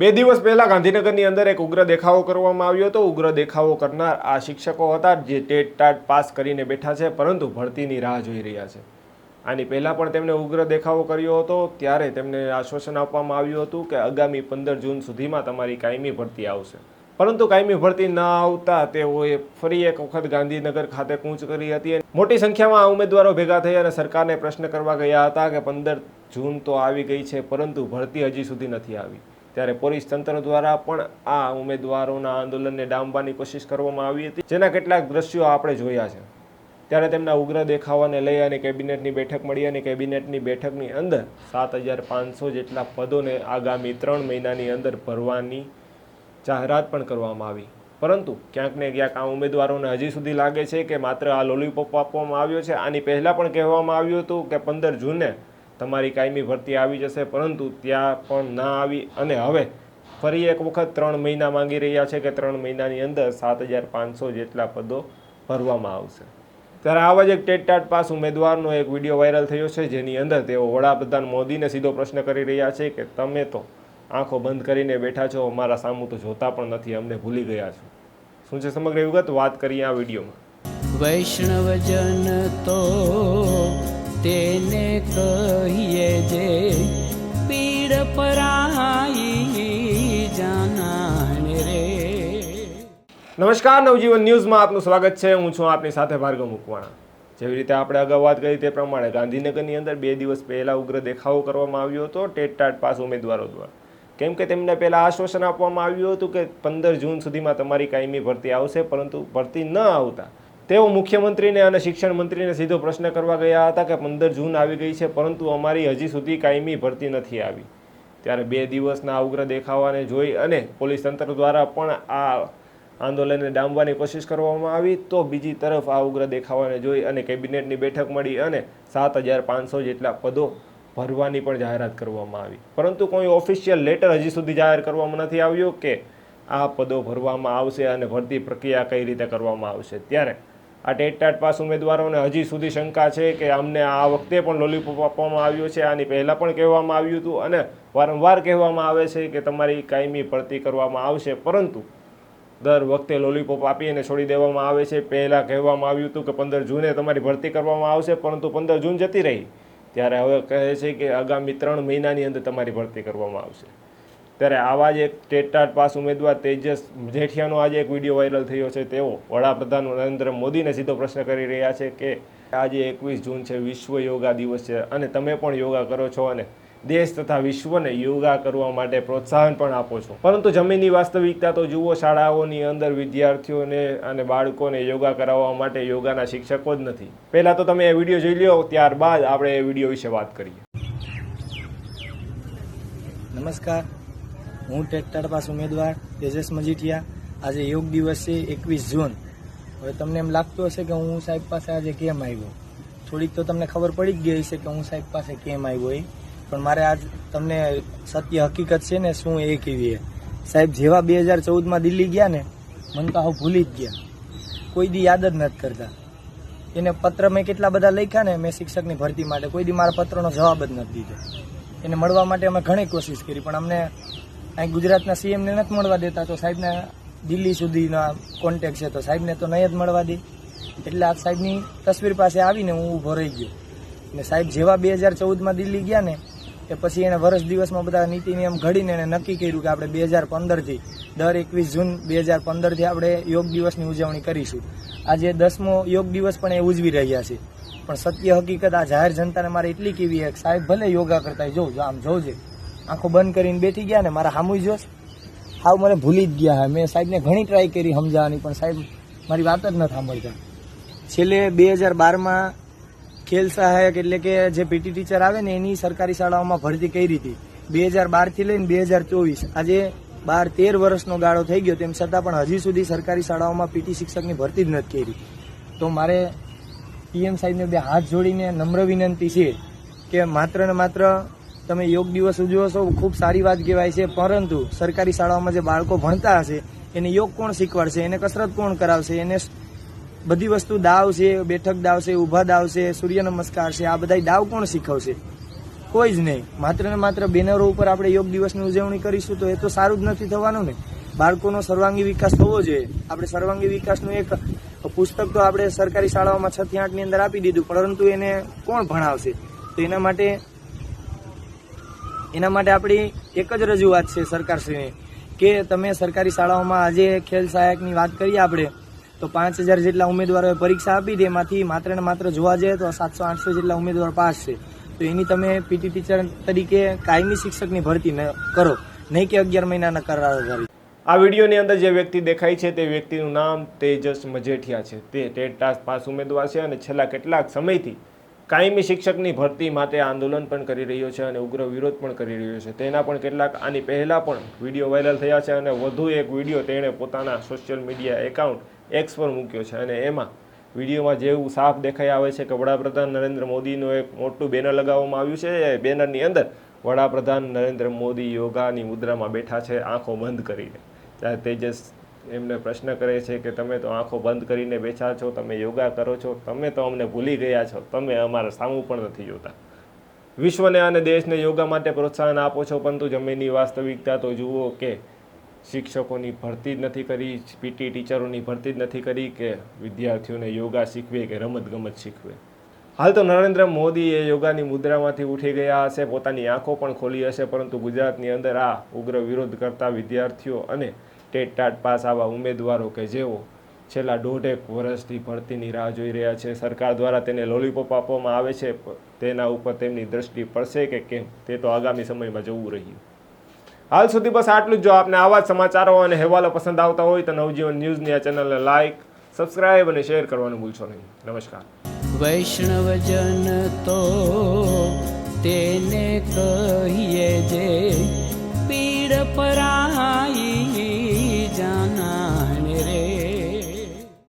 બે દિવસ પહેલા ગાંધીનગરની અંદર એક ઉગ્ર દેખાવો કરવામાં આવ્યો હતો. ઉગ્ર દેખાવો કરનાર આ શિક્ષકો હતા જે ટેટ ટાટ પાસ કરીને બેઠા છે, પરંતુ ભરતીની રાહ જોઈ રહ્યા છે. આની પહેલાં પણ તેમણે ઉગ્ર દેખાવો કર્યો હતો. ત્યારે તેમને આશ્વાસન આપવામાં આવ્યું હતું કે આગામી પંદર જૂન સુધીમાં તમારી કાયમી ભરતી આવશે. પરંતુ કાયમી ભરતી ન આવતા તેઓએ ફરી એક વખત ગાંધીનગર ખાતે કૂચ કરી હતી મોટી સંખ્યામાં આ ઉમેદવારો ભેગા થઈ અને સરકારને પ્રશ્ન કરવા ગયા હતા કે પંદર જૂન તો આવી ગઈ છે, પરંતુ ભરતી હજી સુધી નથી આવી. ત્યારે પોલીસ તંત્ર દ્વારા પણ આ ઉમેદવારોના આંદોલનને ડામવાની કોશિશ કરવામાં આવી હતી. જેના કેટલાક દ્રશ્યો આપણે જોયા છે. ત્યારે તેમના ઉગ્ર દેખાવાને લઈ અને કેબિનેટની બેઠક મળી અને કેબિનેટની બેઠકની અંદર સાત હજાર પાંચસો જેટલા પદોને આગામી ત્રણ મહિનાની અંદર ભરવાની જાહેરાત પણ કરવામાં આવી. પરંતુ ક્યાંક ને ક્યાંક આ ઉમેદવારોને હજી સુધી લાગે છે કે માત્ર આ લોલીપોપ આપવામાં આવ્યો છે. આની પહેલાં પણ કહેવામાં આવ્યું હતું કે પંદર જૂને તમારી કાયમી ભરતી આવી જશે, પરંતુ ત્યાં પણ ના આવી. અને હવે ફરી એક વખત ત્રણ મહિના માંગી રહ્યા છે કે ત્રણ મહિનાની અંદર સાત હજાર પાંચસો જેટલા પદો ભરવામાં આવશે. ત્યારે આવા જ એક ટેટ ટાટ પાસ ઉમેદવારનો એક વીડિયો વાયરલ થયો છે, જેની અંદર તેઓ વડાપ્રધાન મોદીને સીધો પ્રશ્ન કરી રહ્યા છે કે, તમે તો આંખો બંધ કરીને બેઠા છો, અમારા સામું તો જોતા પણ નથી, અમને ભૂલી ગયા છો. શું છે સમગ્ર વિગત? વાત કરીએ આ વિડીયોમાં. વૈષ્ણવજન તો તેને કહીએ જે પીડ પરાઈ જાનાને રે. નમસ્કાર, નવજીવન ન્યૂઝમાં આપનું સ્વાગત છે. હું છું આપની સાથે ભાર્ગવ મુકવાણા. જેવી રીતે આપણે અગાઉ વાત કરી તે પ્રમાણે ગાંધીનગરની અંદર બે દિવસ પહેલા ઉગ્ર દેખાવો કરવામાં આવ્યો હતો, ટેટ ટાટ પાસ ઉમેદવારો દ્વારા. કેમ કે તેમને પહેલા આશ્વાસન આપવામાં આવ્યું હતું કે પંદર જૂન સુધીમાં તમારી કાયમી ભરતી આવશે, પરંતુ ભરતી ન આવતા. તેઓ મુખ્યમંત્રીને અને શિક્ષણ મંત્રીને સીધો પ્રશ્ન કરવા ગયા હતા કે પંદર જૂન આવી ગઈ છે, પરંતુ અમારી હજી સુધી કાયમી ભરતી નથી આવી. ત્યારે બે દિવસના ઉગ્ર દેખાવાને જોઈ અને પોલીસ તંત્ર દ્વારા પણ આ આંદોલનને ડામવાની કોશિશ કરવામાં આવી, તો બીજી તરફ આ ઉગ્ર દેખાવાને જોઈ અને કેબિનેટની બેઠક મળી અને સાત હજાર પાંચસો જેટલા પદો ભરવાની પણ જાહેરાત કરવામાં આવી. પરંતુ કોઈ ઓફિશિયલ લેટર હજી સુધી જાહેર કરવામાં નથી આવ્યો કે આ પદો ભરવામાં આવશે અને ભરતી પ્રક્રિયા કઈ રીતે કરવામાં આવશે. ત્યારે આ ટેટ ટાટ પાસ ઉમેદવારોને હજી સુધી શંકા છે કે અમને આ વખતે પણ લોલીપોપ આપવામાં આવ્યો છે. આની પહેલાં પણ કહેવામાં આવ્યું હતું અને વારંવાર કહેવામાં આવે છે કે તમારી કાયમી ભરતી કરવામાં આવશે. પરંતુ દર વખતે લોલીપોપ આપી અને છોડી દેવામાં આવે છે. પહેલાં કહેવામાં આવ્યું હતું કે પંદર જૂને તમારી ભરતી કરવામાં આવશે, પરંતુ પંદર જૂન જતી રહી. ત્યારે હવે કહે છે કે આગામી ત્રણ મહિનાની અંદર તમારી ભરતી કરવામાં આવશે. ત્યારે આવા જ એક ટેટાટ પાસ ઉમેદવાર તેજસ જેઠિયાનો આજે એક વીડિયો વાયરલ થયો છે. તેઓ વડાપ્રધાન નરેન્દ્ર મોદીને સીધો પ્રશ્ન કરી રહ્યા છે કે આજે એકવીસ જૂન છે, વિશ્વ યોગા દિવસ છે અને તમે પણ યોગા કરો છો અને દેશ તથા વિશ્વને યોગા કરવા માટે પ્રોત્સાહન પણ આપો છો. પરંતુ જમીનની વાસ્તવિકતા તો જુઓ, શાળાઓની અંદર વિદ્યાર્થીઓને અને બાળકોને યોગા કરાવવા માટે યોગાના શિક્ષકો જ નથી. પહેલાં તો તમે એ વીડિયો જોઈ લો ત્યારબાદ આપણે એ વીડિયો વિશે વાત કરીએ. નમસ્કાર. હું ટ્રેક્ટર પાસ ઉમેદવાર તેજસ મજીઠિયા. આજે યોગ દિવસ છે એકવીસ જૂન. હવે તમને એમ લાગતું હશે કે હું સાહેબ પાસે આજે કેમ આવ્યો? થોડીક તો તમને ખબર પડી જ ગઈ હશે કે હું સાહેબ પાસે કેમ આવ્યો એ. પણ મારે આજ તમને સત્ય હકીકત છે ને શું એ કેવી એ. સાહેબ, જેવા બે હજાર ચૌદમાં દિલ્હી ગયા ને, મને તો હવે ભૂલી જ ગયા. કોઈ દી યાદ જ નથી કરતા. એને પત્ર મેં કેટલા બધા લખ્યા ને, મેં શિક્ષકની ભરતી માટે. કોઈ દી મારા પત્રનો જવાબ જ નથી દીધો. એને મળવા માટે અમે ઘણી કોશિશ કરી, પણ અમને અહીં ગુજરાતના સીએમને નથી મળવા દેતા, તો સાહેબને દિલ્હી સુધીના કોન્ટેક્ટ છે, તો સાહેબને તો નહીં જ મળવા દે. એટલે આ સાહેબની તસવીર પાસે આવીને હું ઊભો રહી ગયો. અને સાહેબ જેવા બે હજાર ચૌદમાં દિલ્હી ગયા ને, એ પછી એને વર્ષ દિવસમાં બધા નીતિ નિયમ ઘડીને એણે નક્કી કર્યું કે આપણે બે હજાર પંદરથી, દર એકવીસ જૂન બે હજાર પંદરથી આપણે યોગ દિવસની ઉજવણી કરીશું. આજે દસમો યોગ દિવસ પણ એ ઉજવી રહ્યા છે. પણ સત્ય હકીકત આ જાહેર જનતાને મારે એટલી કેવી છે કે સાહેબ ભલે યોગા કરતા જોઉં આમ જોજે. આંખો બંધ કરીને બેઠી ગયા ને મારા હામું જોશ. હાવ મને ભૂલી જ ગયા મેં સાહેબને ઘણી ટ્રાય કરી સમજાવવાની, પણ સાહેબ મારી વાત જ નથી સાંભળતા. છેલ્લે બે હજાર બારમાં ખેલ સહાયક એટલે કે જે પીટી ટીચર આવે ને, એની સરકારી શાળાઓમાં ભરતી કરી હતી. બે હજાર બારથી લઈને બે હજાર ચોવીસ. આજે બાર તેર વર્ષનો ગાળો થઈ ગયો, તેમ છતાં પણ હજી સુધી સરકારી શાળાઓમાં પીટી શિક્ષકની ભરતી જ નથી કરી. તો મારે પીએમ સાહેબને બે હાથ જોડીને નમ્ર વિનંતી છે કે માત્ર ને માત્ર તમે યોગ દિવસ ઉજવો છો, ખૂબ સારી વાત કહેવાય છે. પરંતુ સરકારી શાળાઓમાં જે બાળકો ભણતા હશે, એને યોગ કોણ શીખવાડશે? એને કસરત કોણ કરાવશે? એને બધી વસ્તુ દાવ છે, બેઠક દાવ છે, ઊભા દાવ છે, સૂર્ય નમસ્કાર છે, આ બધા દાવ કોણ શીખવશે? કોઈ જ નહીં. માત્ર ને માત્ર બેનરો ઉપર આપણે યોગ દિવસની ઉજવણી કરીશું તો એ તો સારું જ નથી થવાનું ને. બાળકોનો સર્વાંગી વિકાસ થવો જોઈએ. આપણે સર્વાંગી વિકાસનું એક પુસ્તક તો આપણે સરકારી શાળાઓમાં છ થી આઠની અંદર આપી દીધું, પરંતુ એને કોણ ભણાવશે? તો એના માટે એના માટે આપણી એક જ રજૂઆત છે સરકારશ્રીને, કે તમે સરકારી શાળાઓમાં આજે ખેલ સહાયકની વાત કરીએ આપણે, તો પાંચ હજાર જેટલા ઉમેદવારોએ પરીક્ષા આપી હતી એમાંથી માત્ર ને માત્ર જોવા જઈએ તો સાતસો આઠસો જેટલા ઉમેદવાર પાસ છે. તો એની તમે પીટી ટીચર તરીકે કાયમી શિક્ષકની ભરતી કરો, નહીં કે અગિયાર મહિનાના કરાર કરી આ વિડીયોની અંદર જે વ્યક્તિ દેખાય છે તે વ્યક્તિનું નામ તેજસ મજેઠિયા છે. તે ટેટ પાસ ઉમેદવાર છે અને છેલ્લા કેટલાક સમયથી કાયમી શિક્ષકની ભરતી માટે આંદોલન પણ કરી રહ્યો છે અને ઉગ્ર વિરોધ પણ કરી રહ્યો છે. તેના પણ કેટલાક આની પહેલાં પણ વીડિયો વાયરલ થયા છે અને વધુ એક વીડિયો તેણે પોતાના સોશિયલ મીડિયા એકાઉન્ટ એક્સ પર મૂક્યો છે અને એમાં વિડીયોમાં જેવું સાફ દેખાઈ આવે છે કે વડાપ્રધાન નરેન્દ્ર મોદીનું એક મોટું બેનર લગાવવામાં આવ્યું છે. એ બેનરની અંદર વડાપ્રધાન નરેન્દ્ર મોદી યોગાની મુદ્રામાં બેઠા છે, આંખો બંધ કરીને. ત્યારે તેજસ એમને પ્રશ્ન કરે છે કે તમે તો આંખો બંધ કરીને બેઠા છો, તમે યોગા કરો છો, તમે તો અમને ભૂલી ગયા છો, તમે અમારા સામું પણ નથી જોતા. વિશ્વને અને દેશને યોગા માટે પ્રોત્સાહન આપો છો, પરંતુ જમીનની વાસ્તવિકતા તો જુઓ કે શિક્ષકોની ભરતી જ નથી કરી પીટી ટીચરોની ભરતી જ નથી કરી કે વિદ્યાર્થીઓને યોગા શીખવે કે રમતગમત શીખવે. હાલ તો નરેન્દ્ર મોદી એ યોગાની મુદ્રામાંથી ઉઠી ગયા હશે, પોતાની આંખો પણ ખોલી હશે, પરંતુ ગુજરાતની અંદર આ ઉગ્ર વિરોધ કરતા વિદ્યાર્થીઓ અને ટેટ ટાટ પાસ આવા ઉમેદવારો કે જેઓ છેલ્લા દોઢેક વર્ષથી ભરતીની રાહ જોઈ રહ્યા છે, સરકાર દ્વારા તેને લોલીપોપ આપવામાં આવે છે તેના ઉપર તેમની દ્રષ્ટિ પડશે કે કેમ? તે તો આગામી સમયમાં જોવું રહ્યું. હાલ સુધી બસ આટલું જ. જો આપને આવા જ સમાચારો અને અહેવાલો પસંદ આવતા હોય તો નવજીવન ન્યૂઝની આ ચેનલને લાઇક સબસ્ક્રાઇબ અને શેર કરવાનું ભૂલશો નહીં. નમસ્કાર. વૈષ્ણવજન તો તેને કહીએ જે પીડ પરા